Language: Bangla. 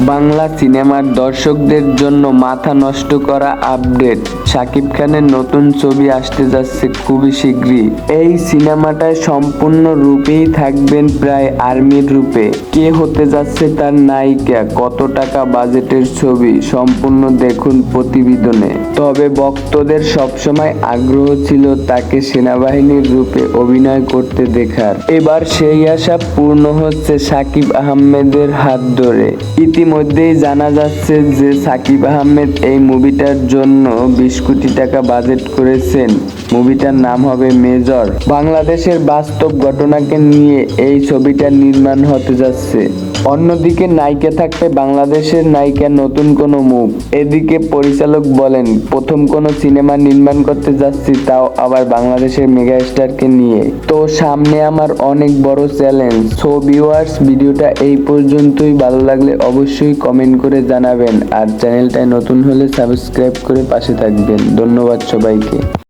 বাংলা সিনেমার দর্শকদের জন্য মাথা নষ্ট করা আপডেট। শাকিব খানের নতুন ছবি আসতে যাচ্ছে খুবই শীঘ্রই। এই সিনেমাটায় সম্পূর্ণ রূপেই থাকবেন প্রায় আর্মির রূপে। কে হতে যাচ্ছে তার নায়িকা, কত টাকা বাজেটের ছবি, সম্পূর্ণ দেখুন প্রতিবেদনে। তবে ভক্তদের সবসময় আগ্রহ ছিল তাকে সেনাবাহিনীর রূপে অভিনয় করতে দেখার। এবার সেই আশা পূর্ণ হচ্ছে সাকিব আহমেদের হাত ধরে। ইতিমধ্যেই জানা যাচ্ছে যে সাকিব আহমেদ এই মুভিটার জন্য বিশ কোটি টাকা বাজেট করেছেন। মুভিটার নাম হবে মেজর। বাংলাদেশের বাস্তব ঘটনাকে নিয়ে এই ছবিটা নির্মাণ হতে যাচ্ছে। অন্যদিকে নায়িকা থাকবে বাংলাদেশের নায়িকা নতুন কোনো মুখ এদিকে পরিচালক বলেন, প্রথম কোনো সিনেমা নির্মাণ করতে যাচ্ছি, তাও আবার বাংলাদেশের মেগা স্টারকে নিয়ে। তো সামনে আমার অনেক বড় চ্যালেঞ্জ। সো ভিউয়ার্স ভিডিওটা এই পর্যন্তই। ভালো লাগলে অবশ্যই কমেন্ট করে জানাবেন। আর চ্যানেলটায় নতুন হলে সাবস্ক্রাইব করে পাশে থাকবেন। ধন্যবাদ সবাইকে।